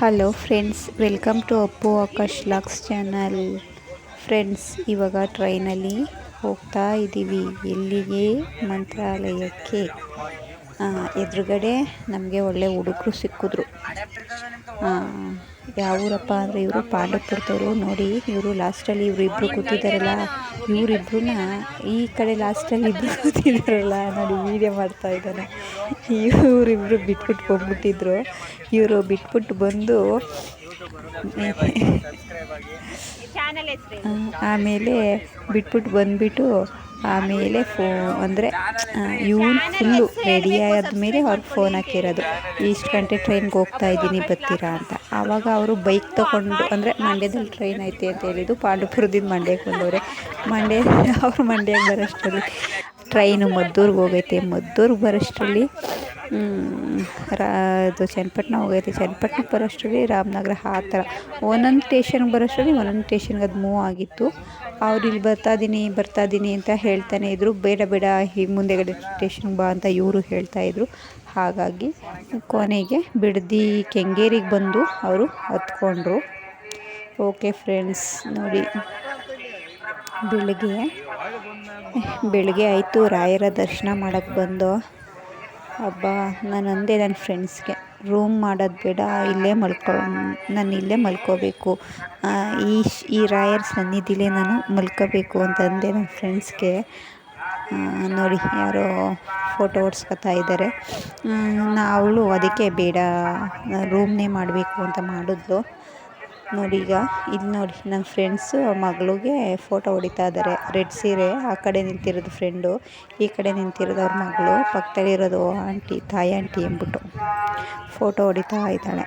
Hello friends welcome to Appu Akash LOX channel friends ಇವಾಗ ಟ್ರೈನಲ್ಲಿ ಹೋಗ್ತಾ ಇದ್ದೀವಿ ಎಲ್ಲಿಗೆ? ಮಂತ್ರಾಲಯಕ್ಕೆ. ಎದುರುಗಡೆ ನಮಗೆ ಒಳ್ಳೆ ಹುಡುಗರು ಸಿಕ್ಕಿದ್ರು. ಯಾವ ಊರಪ್ಪ ಅಂದರೆ ಇವರು ಪಾಂಡವಪುರದವರು. ನೋಡಿ, ಇವರು ಲಾಸ್ಟಲ್ಲಿ ಇವರಿಬ್ಬರು ಕೂತಿದ್ದಾರಲ್ಲ ಇವರಿಬ್ರನ್ನ ಈ ಕಡೆ ಲಾಸ್ಟಲ್ಲಿ ಇಬ್ಬರು ಕೂತಿದ್ದಾರಲ್ಲ, ನೋಡಿ ವೀಡಿಯೋ ಮಾಡ್ತಾ ಇದ್ದಾನೆ. ಇವರಿಬ್ಬರು ಬಿಟ್ಬಿಟ್ಟು ಹೋಗ್ಬಿಟ್ಟಿದ್ರು. ಇವರು ಬಿಟ್ಬಿಟ್ಟು ಬಂದು ಆಮೇಲೆ ಬಿಟ್ಬಿಟ್ಟು ಬಂದ್ಬಿಟ್ಟು ಆಮೇಲೆ ಫೋ, ಅಂದರೆ ಇವನು ಫುಲ್ಲು ರೆಡಿ ಆದಮೇಲೆ ಅವ್ರಿಗೆ ಫೋನ್ ಹಾಕಿರೋದು. ಇಷ್ಟು ಗಂಟೆ ಟ್ರೈನ್ಗೆ ಹೋಗ್ತಾ ಇದ್ದೀನಿ, ಬರ್ತೀರಾ ಅಂತ. ಆವಾಗ ಅವರು ಬೈಕ್ ತೊಗೊಂಡು, ಅಂದರೆ ಮಂಡ್ಯದಲ್ಲಿ ಟ್ರೈನ್ ಐತೆ ಅಂತ ಹೇಳಿದ್ದು ಪಾಂಡುಪುರದಿಂದ ಮಂಡ್ಯಕ್ಕೆ ಬಂದವ್ರೆ. ಮಂಡ್ಯ, ಅವರು ಮಂಡ್ಯಕ್ಕೆ ಬರೋಷ್ಟರಲ್ಲಿ ಟ್ರೈನು ಮದ್ದೂರಿಗೆ ಹೋಗೈತೆ. ಮದ್ದೂರಿಗೆ ಬರೋಷ್ಟರಲ್ಲಿ ರಾ ಅದು ಚನ್ನಪಟ್ಟಣ ಹೋಗೈತೆ. ಚನ್ನಪಟ್ಟಣಕ್ಕೆ ಬರೋಷ್ಟರಲ್ಲಿ ರಾಮನಗರ ಆ ಥರ. ಒಂದೊಂದು ಸ್ಟೇಷನ್ಗೆ ಬರೋಷ್ಟರಲ್ಲಿ ಒಂದೊಂದು ಸ್ಟೇಷನ್ಗೆ ಅದು ಮೂವ್ ಆಗಿತ್ತು. ಅವ್ರು ಇಲ್ಲಿ ಬರ್ತಾ ಬರ್ತಾಯಿದ್ದೀನಿ ಬರ್ತಾ ಇದ್ದೀನಿ ಅಂತ ಹೇಳ್ತಾನೆ ಇದ್ದರು ಬೇಡ ಬೇಡ, ಈ ಮುಂದೆಗಡೆ ಸ್ಟೇಷನ್ಗೆ ಬಾ ಅಂತ ಇವರು ಹೇಳ್ತಾಯಿದ್ರು ಹಾಗಾಗಿ ಕೊನೆಗೆ ಬಿಡದಿ ಕೆಂಗೇರಿಗೆ ಬಂದು ಅವರು ಹತ್ಕೊಂಡ್ರು. ಓಕೆ ಫ್ರೆಂಡ್ಸ್ ನೋಡಿ. ಬೆಳಗ್ಗೆ ಬೆಳಗ್ಗೆ ಆಯಿತು. ರಾಯರ ದರ್ಶನ ಮಾಡೋಕ್ಕೆ ಬಂದು. ಹಬ್ಬ, ನಾನು ಅಂದೆ ನನ್ನ ಫ್ರೆಂಡ್ಸ್ಗೆ ರೂಮ್ ಮಾಡೋದು ಬೇಡ, ಇಲ್ಲೇ ಮಲ್ಕೊ ನಾನು ಇಲ್ಲೇ ಮಲ್ಕೋಬೇಕು. ಈ ಈ ರಾಯರ್ ಸನ್ನಿಧಿಲೇ ನಾನು ಮಲ್ಕೋಬೇಕು ಅಂತ ಅಂದೆ ನನ್ನ ಫ್ರೆಂಡ್ಸ್ಗೆ ನೋಡಿ ಯಾರೋ ಫೋಟೋ ಓಡಿಸ್ಕೊತಾ ಇದ್ದಾರೆ. ಅವಳು ಅದಕ್ಕೆ ಬೇಡ ರೂಮ್ನೇ ಮಾಡಬೇಕು ಅಂತ ಮಾಡಿದ್ಲು. ನೋಡಿ ಈಗ, ಇಲ್ಲಿ ನೋಡಿ ನನ್ನ ಫ್ರೆಂಡ್ಸು ಮಗಳಿಗೆ ಫೋಟೋ ಹೊಡಿತಾ ಇದ್ದಾರೆ ರೆಡ್ ಸೀರೆ, ಆ ಕಡೆ ನಿಂತಿರೋದು ಫ್ರೆಂಡು ಈ ಕಡೆ ನಿಂತಿರೋದು ಅವ್ರ ಮಗಳು ಪಕ್ಕದಲ್ಲಿರೋದು ಆಂಟಿ ತಾಯಿ ಆಂಟಿ ಅಂದ್ಬಿಟ್ಟು ಫೋಟೋ ಹೊಡಿತಾ ಇದ್ದಾಳೆ.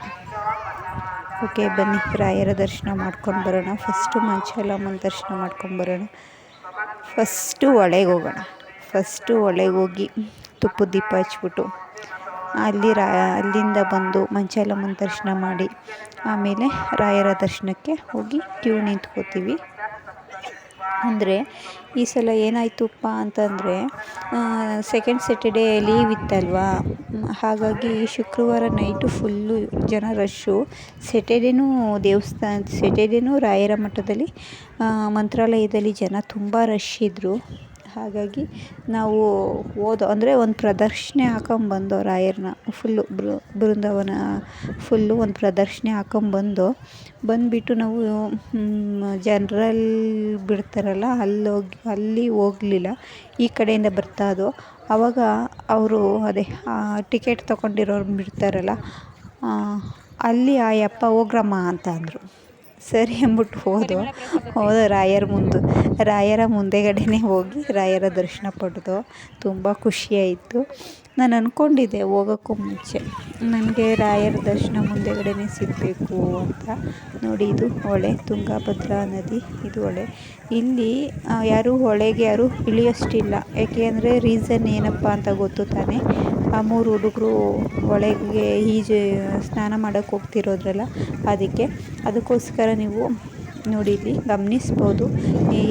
ಓಕೆ ಬನ್ನಿ, ರಾಯರ ದರ್ಶನ ಮಾಡ್ಕೊಂಡು ಬರೋಣ. ಫಸ್ಟು ಮಂಚಾಲಮ್ಮನ ದರ್ಶನ ಮಾಡ್ಕೊಂಡು ಬರೋಣ. ಫಸ್ಟು ಒಳಗೆ ಹೋಗೋಣ. ಫಸ್ಟು ಒಳಗೆ ಹೋಗಿ ತುಪ್ಪದ ದೀಪ ಹಚ್ಬಿಟ್ಟು ಅಲ್ಲಿ ರಾ, ಅಲ್ಲಿಂದ ಬಂದು ಮಂಚಾಲಮ್ಮನ ದರ್ಶನ ಮಾಡಿ, ಆಮೇಲೆ ರಾಯರ ದರ್ಶನಕ್ಕೆ ಹೋಗಿ ಕ್ಯೂ ನಿಂತ್ಕೋತೀವಿ ಅಂದರೆ ಈ ಸಲ ಏನಾಯ್ತುಪ್ಪ ಅಂತಂದರೆ ಸೆಕೆಂಡ್ ಸ್ಯಾಟರ್ಡೇ ಲೀವ್ ಇತ್ತಲ್ವಾ? ಹಾಗಾಗಿ ಶುಕ್ರವಾರ ನೈಟು ಫುಲ್ಲು ಜನ ರಶ್ಶು ಸ್ಯಾಟರ್ಡೇನೂ ದೇವಸ್ಥಾನ ಸ್ಯಾಟರ್ಡೇನೂ ರಾಯರ ಮಠದಲ್ಲಿ ಮಂತ್ರಾಲಯದಲ್ಲಿ ಜನ ತುಂಬ ರಶ್ ಇದ್ದರು ಹಾಗಾಗಿ ನಾವು ಹೋದೋ ಅಂದರೆ ಒಂದು ಪ್ರದಕ್ಷಿಣೆ ಹಾಕೊಂಬಂದೋ ರಾಯರನ್ನ ಫುಲ್ಲು ಬೃಂದಾವನ ಫುಲ್ಲು ಒಂದು ಪ್ರದಕ್ಷಿಣೆ ಹಾಕೊಂಬಂದು ಬಂದುಬಿಟ್ಟು ನಾವು ಜನ್ರಲ್ ಬಿಡ್ತಾರಲ್ಲ, ಅಲ್ಲೋಗಿ, ಅಲ್ಲಿ ಹೋಗ್ಲಿಲ್ಲ, ಈ ಕಡೆಯಿಂದ ಬರ್ತಾ ಅದು. ಆವಾಗ ಅವರು ಅದೇ ಟಿಕೆಟ್ ತೊಗೊಂಡಿರೋರು ಬಿಡ್ತಾರಲ್ಲ ಅಲ್ಲಿ ಆ ಯಪ್ಪ ಹೋಗ್ರಮ್ಮ ಅಂತ ಅಂದರು. ಸರಿ ಅಂದ್ಬಿಟ್ಟು ಹೋದೋ ಹೋದೋ ರಾಯರ ಮುಂದೆ ರಾಯರ ಮುಂದೆಗಡೆನೇ ಹೋಗಿ ರಾಯರ ದರ್ಶನ ಪಡೆದು ತುಂಬ ಖುಷಿಯಾಯಿತು. ನಾನು ಅಂದ್ಕೊಂಡಿದ್ದೆ ಹೋಗೋಕ್ಕೂ ಮುಂಚೆ. ನನಗೆ ರಾಯರ ದರ್ಶನ ಮುಂದೆಗಡೆನೇ ಸಿಗಬೇಕು ಅಂತ. ನೋಡಿ, ಇದು ಹೊಳೆ, ತುಂಗಭದ್ರಾ ನದಿ. ಇದು ಹೊಳೆ. ಇಲ್ಲಿ ಯಾರೂ ಹೊಳೆಗೆ ಯಾರೂ ಇಳಿಯೋಷ್ಟಿಲ್ಲ. ಯಾಕೆ ಅಂದರೆ ರೀಸನ್ ಏನಪ್ಪ ಅಂತ ಗೊತ್ತು ತಾನೇ. ಆ ಮೂರು ಹುಡುಗರು ಹೊಳೆಗೆ ಈಜು ಸ್ನಾನ ಮಾಡೋಕ್ಕೆ ಹೋಗ್ತಿರೋದ್ರಲ್ಲ, ಅದಕ್ಕೆ. ಅದಕ್ಕೋಸ್ಕರ ನೀವು ನೋಡಿ, ಇಲ್ಲಿ ಗಮನಿಸ್ಬೋದು.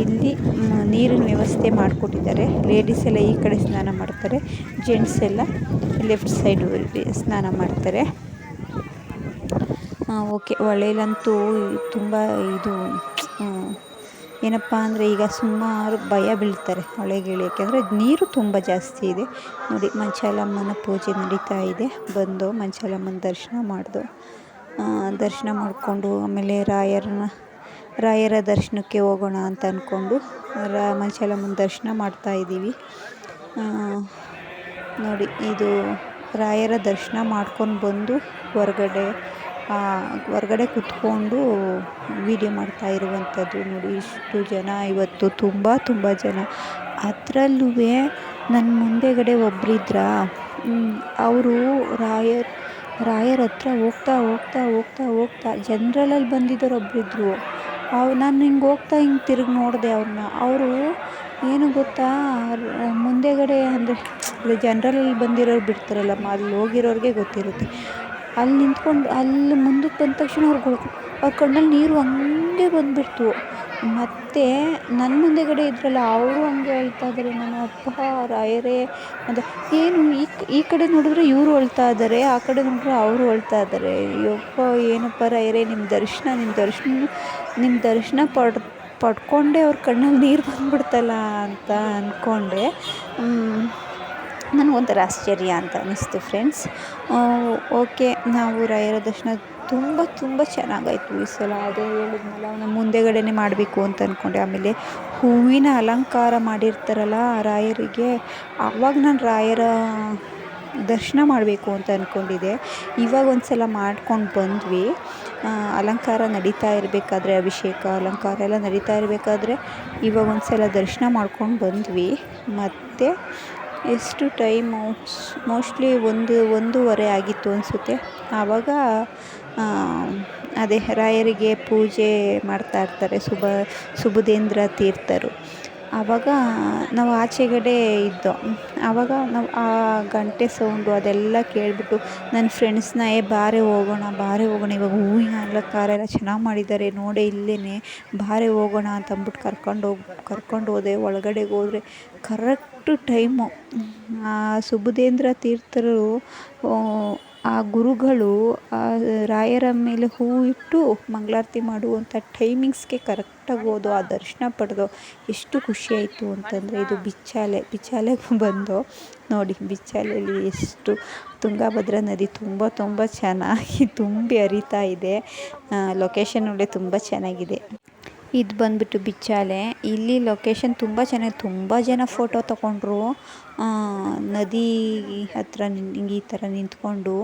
ಇಲ್ಲಿ ನೀರಿನ ವ್ಯವಸ್ಥೆ ಮಾಡಿಕೊಟ್ಟಿದ್ದಾರೆ. ಲೇಡೀಸ್ ಎಲ್ಲ ಈ ಕಡೆ ಸ್ನಾನ ಮಾಡ್ತಾರೆ. ಜೆಂಟ್ಸ್ ಎಲ್ಲ ಲೆಫ್ಟ್ ಸೈಡ್ ಸ್ನಾನ ಮಾಡ್ತಾರೆ. ಓಕೆ. ಹೊಳೆಯಲ್ಲಂತೂ ತುಂಬ ಇದು ಏನಪ್ಪ ಅಂದರೆ ಈಗ ಸುಮಾರು ಭಯ ಬೀಳ್ತಾರೆ ಹೊಳೆಗೆ ಇಳಿಯೋಕ್ಕೆ ಅಂದರೆ ನೀರು ತುಂಬ ಜಾಸ್ತಿ ಇದೆ. ನೋಡಿ, ಮಂಚಾಲಮ್ಮನ ಪೂಜೆ ನಡೀತಾ ಇದೆ. ಬಂದು ಮಂಚಾಲಮ್ಮನ ದರ್ಶನ ಮಾಡಿದೋ ದರ್ಶನ ಮಾಡಿಕೊಂಡು ಆಮೇಲೆ ರಾಯರನ್ನ ರಾಯರ ದರ್ಶನಕ್ಕೆ ಹೋಗೋಣ ಅಂತ ಅಂದ್ಕೊಂಡು ರಾ ಮಂಚಾಲಮ್ಮನ ದರ್ಶನ ಮಾಡ್ತಾಯಿದ್ದೀವಿ ನೋಡಿ, ಇದು ರಾಯರ ದರ್ಶನ ಮಾಡ್ಕೊಂಡು ಬಂದು ಹೊರಗಡೆ ಹೊರಗಡೆ ಕೂತ್ಕೊಂಡು ವೀಡಿಯೋ ಮಾಡ್ತಾ ಇರುವಂಥದ್ದು ನೋಡಿ, ಇಷ್ಟು ಜನ, ಇವತ್ತು ತುಂಬ ತುಂಬ ಜನ. ಅದರಲ್ಲೂ ನನ್ನ ಮುಂದೆಗಡೆ ಒಬ್ಬರಿದ್ರ ಅವರು ರಾಯರ್, ರಾಯರ ಹತ್ರ ಹೋಗ್ತಾ ಹೋಗ್ತಾ ಹೋಗ್ತಾ ಹೋಗ್ತಾ, ಜನ್ರಲಲ್ಲಿ ಬಂದಿದ್ದವ್ರು ಒಬ್ಬರಿದ್ರು ಅವು ನಾನು ಹಿಂಗೆ ಹೋಗ್ತಾ ಹಿಂಗೆ ತಿರುಗಿ ನೋಡಿದೆ ಅವ್ರನ್ನ ಅವರು ಏನು ಗೊತ್ತಾ, ಮುಂದೆಗಡೆ ಅಂದರೆ ಜನ್ರಲಲ್ಲಿ ಬಂದಿರೋರು ಬಿಡ್ತಾರಲ್ಲ ಅಲ್ಲಿ ಹೋಗಿರೋರಿಗೆ ಗೊತ್ತಿರುತ್ತೆ. ಅಲ್ಲಿ ನಿಂತ್ಕೊಂಡು, ಅಲ್ಲಿ ಮುಂದಕ್ಕೆ ಬಂದ ತಕ್ಷಣ ಅವ್ರಿಗೆ ಅವ್ರ ಕಣ್ಣಲ್ಲಿ ನೀರು ಹಂಗೆ ಬಂದುಬಿಡ್ತು. ಮತ್ತು ನನ್ನ ಮುಂದೆಗಡೆ ಇದ್ರಲ್ಲ, ಅವರು ಹಂಗೆ ಅಳ್ತಾ ಇದ್ದಾರೆ ನನ್ನ ಅಪ್ಪ ರಾಯರೇ ಅಂತ ಏನು ಈ ಈ ಕಡೆ ನೋಡಿದ್ರೆ ಇವರು ಅಳ್ತಾ ಇದ್ದಾರೆ ಆ ಕಡೆ ನೋಡಿದ್ರೆ ಅವರು ಅಳ್ತಾ ಇದ್ದಾರೆ ಯಪ್ಪ, ಏನಪ್ಪ ರಾಯರೇ ನಿಮ್ಮ ದರ್ಶನ ನಿಮ್ಮ ದರ್ಶನ ನಿಮ್ಮ ದರ್ಶನ ಪಡ್, ಪಡ್ಕೊಂಡೆ ಅವ್ರ ಕಣ್ಣಲ್ಲಿ ನೀರು ಬಂದ್ಬಿಡ್ತಲ್ಲ ಅಂತ ಅಂದ್ಕೊಂಡೆ ನನಗೊಂಥರ ಆಶ್ಚರ್ಯ ಅಂತ ಅನ್ನಿಸ್ತು ಫ್ರೆಂಡ್ಸ್. ಓಕೆ, ನಾವು ರಾಯರ ದರ್ಶನ ತುಂಬ ತುಂಬ ಚೆನ್ನಾಗಾಯಿತು ಈ ಸಲ. ಅದೇ ಹೇಳಿದ್ನಲ್ಲ, ಅವನ ಮುಂದೆಗಡೆನೇ ಮಾಡಬೇಕು ಅಂತ ಅಂದ್ಕೊಂಡೆ ಆಮೇಲೆ ಹೂವಿನ ಅಲಂಕಾರ ಮಾಡಿರ್ತಾರಲ್ಲ ರಾಯರಿಗೆ, ಆವಾಗ ನಾನು ರಾಯರ ದರ್ಶನ ಮಾಡಬೇಕು ಅಂತ ಅಂದ್ಕೊಂಡಿದ್ದೆ ಇವಾಗ ಒಂದು ಸಲ ಮಾಡ್ಕೊಂಡು ಬಂದ್ವಿ. ಅಲಂಕಾರ ನಡೀತಾ ಇರಬೇಕಾದ್ರೆ, ಅಭಿಷೇಕ, ಅಲಂಕಾರ ಎಲ್ಲ ನಡೀತಾ ಇರಬೇಕಾದ್ರೆ, ಇವಾಗ ಒಂದು ಸಲ ದರ್ಶನ ಮಾಡ್ಕೊಂಡು ಬಂದ್ವಿ. ಮತ್ತು ಎಷ್ಟು ಟೈಮು ಮೋಸ್ಟ್ಲಿ ಒಂದು, ಒಂದೂವರೆ ಆಗಿತ್ತು ಅನಿಸುತ್ತೆ. ಆವಾಗ ಅದೇ ರಾಯರಿಗೆ ಪೂಜೆ ಮಾಡ್ತಾ ಇರ್ತಾರೆ ಸುಬ ಸುಬುಧೇಂದ್ರ ತೀರ್ಥರು. ಆವಾಗ ನಾವು ಆಚೆಗಡೆ ಇದ್ದೋ, ಆವಾಗ ನಾವು ಆ ಗಂಟೆ ಸೌಂಡು ಅದೆಲ್ಲ ಕೇಳಿಬಿಟ್ಟು ನನ್ನ ಫ್ರೆಂಡ್ಸ್ನ, ಏ, ಬಾರೆ ಹೋಗೋಣ ಬಾರೆ ಹೋಗೋಣ, ಇವಾಗ ಹೂವಿನ ಅಲಂಕಾರ ಎಲ್ಲ ಚೆನ್ನಾಗಿ ಮಾಡಿದ್ದಾರೆ, ನೋಡೇ ಇಲ್ಲೇ ಬಾರೆ ಹೋಗೋಣ ಅಂತ ಅಂದ್ಬಿಟ್ಟು ಕರ್ಕೊಂಡು ಹೋಗಿ, ಕರ್ಕೊಂಡು ಹೋದೆ. ಒಳಗಡೆಗೆ ಹೋದರೆ ಕರೆಕ್ಟು ಟೈಮು. ಸುಬುಧೇಂದ್ರ ತೀರ್ಥರು ಆ ಗುರುಗಳು, ಆ ರಾಯರ ಮೇಲೆ ಹೂ ಇಟ್ಟು ಮಂಗಳಾರತಿ ಮಾಡುವಂಥ ಟೈಮಿಂಗ್ಸ್ಗೆ ಕರೆಕ್ಟಾಗಿ ಹೋದೋ ಆ ದರ್ಶನ ಪಡೆದೋ ಎಷ್ಟು ಖುಷಿಯಾಯಿತು ಅಂತಂದರೆ ಇದು ಬಿಚ್ಚಾಲೆ ಬಿಚ್ಚಾಲೆಗೆ ಬಂದು ನೋಡಿ ಬಿಚ್ಚಾಲೆಯಲ್ಲಿ ಎಷ್ಟು ತುಂಗಭದ್ರಾ ನದಿ ತುಂಬ ತುಂಬ ಚೆನ್ನಾಗಿ ತುಂಬಿ ಹರಿತಾ ಇದೆ. ಲೊಕೇಶನ್ ಒಳ್ಳೆ ತುಂಬ ಚೆನ್ನಾಗಿದೆ. ಇದು ಬಂದ್ಬಿಟ್ಟು ಬಿಚ್ಚಾಲೆ. ಇಲ್ಲಿ ಲೊಕೇಶನ್ ತುಂಬ ಚೆನ್ನಾಗಿ, ತುಂಬ ಜನ ಫೋಟೋ ತಗೊಂಡ್ರು. ನದಿ ನಿಂಗೆ ಈ ಥರ ನಿಂತ್ಕೊಂಡು.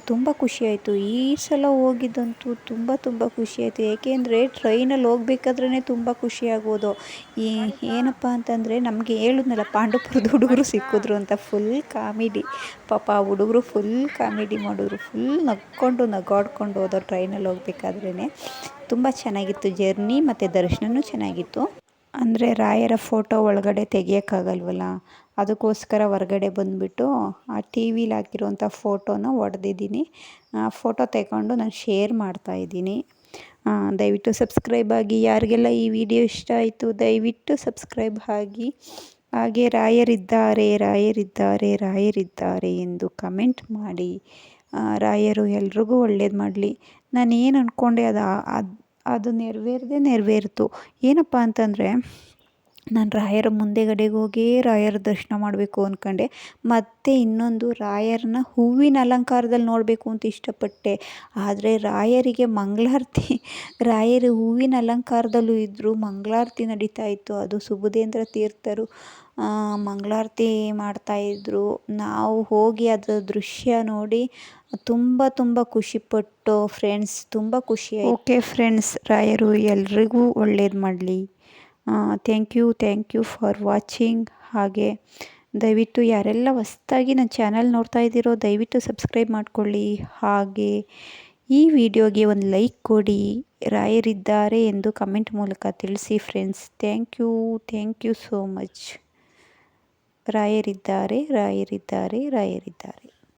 ತುಂಬ ಖುಷಿಯಾಯಿತು ಈ ಸಲ ಹೋಗಿದ್ದಂತೂ ತುಂಬ ತುಂಬ ಖುಷಿಯಾಯಿತು ಏಕೆಂದರೆ ಟ್ರೈನಲ್ಲಿ ಹೋಗ್ಬೇಕಾದ್ರೇ ತುಂಬ ಖುಷಿಯಾಗೋದು ಈ ಏನಪ್ಪ ಅಂತಂದರೆ ನಮಗೆ ಹೇಳಿದ್ನಲ್ಲ, ಪಾಂಡವಪುರದ ಹುಡುಗರು ಸಿಕ್ಕಿದ್ರು ಅಂತ ಫುಲ್ ಕಾಮಿಡಿ ಪಾಪ ಆ ಹುಡುಗರು ಫುಲ್ ಕಾಮಿಡಿ ಮಾಡಿದ್ರು. ಫುಲ್ ನಕ್ಕೊಂಡು ನಗಾಡ್ಕೊಂಡು ಹೋದೋ ಟ್ರೈನಲ್ಲಿ ಹೋಗ್ಬೇಕಾದ್ರೇ ತುಂಬ ಚೆನ್ನಾಗಿತ್ತು ಜರ್ನಿ ಮತ್ತು ದರ್ಶನವೂ ಚೆನ್ನಾಗಿತ್ತು. ಅಂದರೆ ರಾಯರ ಫೋಟೋ ಒಳಗಡೆ ತೆಗಿಯೋಕ್ಕಾಗಲ್ವಲ್ಲ? ಅದಕ್ಕೋಸ್ಕರ ಹೊರ್ಗಡೆ ಬಂದುಬಿಟ್ಟು ಆ ಟಿ ವಿಲಿ ಹಾಕಿರುವಂಥ ಫೋಟೋನ ಒಡೆದಿದ್ದೀನಿ. ಆ ಫೋಟೋ ತೆಗೊಂಡು ನಾನು ಶೇರ್ ಮಾಡ್ತಾಯಿದ್ದೀನಿ ದಯವಿಟ್ಟು ಸಬ್ಸ್ಕ್ರೈಬ್ ಆಗಿ. ಯಾರಿಗೆಲ್ಲ ಈ ವಿಡಿಯೋ ಇಷ್ಟ ಆಯಿತು, ದಯವಿಟ್ಟು ಸಬ್ಸ್ಕ್ರೈಬ್ ಆಗಿ. ಹಾಗೆ ರಾಯರಿದ್ದಾರೆ ರಾಯರಿದ್ದಾರೆ ರಾಯರಿದ್ದಾರೆ ಎಂದು ಕಮೆಂಟ್ ಮಾಡಿ. ರಾಯರು ಎಲ್ರಿಗೂ ಒಳ್ಳೇದು ಮಾಡಲಿ. ನಾನು ಏನು ಅಂದ್ಕೊಂಡೆ ಅದು ಅದು ಅದು ನೆರವೇರದೆ ನೆರವೇರಿತು. ಏನಪ್ಪ ಅಂತಂದರೆ, ನಾನು ರಾಯರ ಮುಂದೆಗಡೆಗೆ ಹೋಗಿ ರಾಯರ ದರ್ಶನ ಮಾಡಬೇಕು ಅಂದ್ಕೊಂಡೆ ಮತ್ತು ಇನ್ನೊಂದು ರಾಯರನ್ನ ಹೂವಿನ ಅಲಂಕಾರದಲ್ಲಿ ನೋಡಬೇಕು ಅಂತ ಇಷ್ಟಪಟ್ಟೆ. ಆದರೆ ರಾಯರಿಗೆ ಮಂಗಳಾರತಿ, ರಾಯರು ಹೂವಿನ ಅಲಂಕಾರದಲ್ಲೂ ಇದ್ದರು ಮಂಗಳಾರತಿ ನಡೀತಾ ಇತ್ತು. ಅದು ಸುಬುಧೇಂದ್ರ ತೀರ್ಥರು ಮಂಗಳಾರತಿ ಮಾಡ್ತಾಯಿದ್ದರು ನಾವು ಹೋಗಿ ಅದರ ದೃಶ್ಯ ನೋಡಿ ತುಂಬ ತುಂಬ ಖುಷಿಪಟ್ಟು ಫ್ರೆಂಡ್ಸ್ ತುಂಬ ಖುಷಿ ಓಕೆ ಫ್ರೆಂಡ್ಸ್ ರಾಯರು ಎಲ್ರಿಗೂ ಒಳ್ಳೇದು ಮಾಡಲಿ. Thank you thank you for watching ಹಾಗೆ ದಯವಿಟ್ಟು ಯಾರೆಲ್ಲ ಹೊಸ್ದಾಗಿ ನನ್ನ ಚಾನಲ್ ನೋಡ್ತಾ ಇದ್ದೀರೋ ದಯವಿಟ್ಟು ಸಬ್ಸ್ಕ್ರೈಬ್ ಮಾಡಿಕೊಳ್ಳಿ. ಹಾಗೆ ಈ ವಿಡಿಯೋಗೆ ಒಂದು ಲೈಕ್ ಕೊಡಿ. ರಾಯರಿದ್ದಾರೆ ಎಂದು ಕಮೆಂಟ್ ಮೂಲಕ ತಿಳಿಸಿ friends thank you thank you so much ರಾಯರಿದ್ದಾರೆ ರಾಯರಿದ್ದಾರೆ ರಾಯರಿದ್ದಾರೆ.